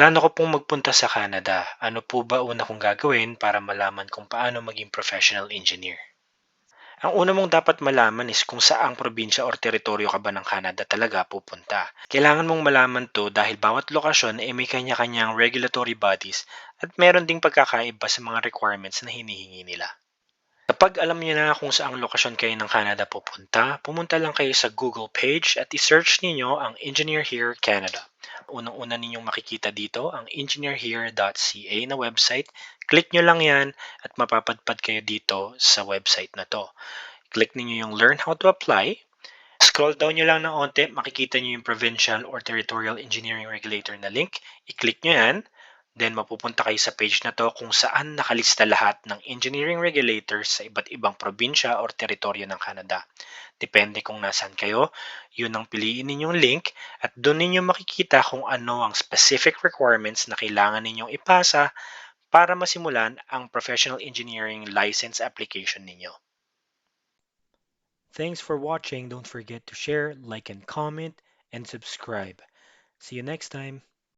Plano ko pong magpunta sa Canada. Ano po ba una kong gagawin para malaman kung paano maging professional engineer? Ang una mong dapat malaman is kung saang probinsya or teritoryo ka ba ng Canada talaga pupunta. Kailangan mong malaman to dahil bawat lokasyon ay may kanya-kanyang regulatory bodies at meron ding pagkakaiba sa mga requirements na hinihingi nila. Kapag alam niyo na kung saang lokasyon kayo ng Canada pupunta, pumunta lang kayo sa Google page at i-search ninyo ang Engineer Here Canada. Unang-una ninyong makikita dito ang engineerhere.ca na website. Click nyo lang yan at mapapadpad kayo dito sa website na to. Click ninyo yung Learn How to Apply. Scroll down nyo lang ng onte, makikita nyo yung Provincial or Territorial Engineering Regulator na link. I-click nyo yan. Then mapupunta kayo sa page na to kung saan nakalista lahat ng engineering regulators sa iba't ibang probinsya or teritoryo ng Canada. Depende kung nasaan kayo, yun ang piliin ninyong link at doon ninyo makikita kung ano ang specific requirements na kailangan ninyong ipasa para masimulan ang professional engineering license application ninyo. Thanks for watching. Don't forget to share, like, and comment, and subscribe. See you next time.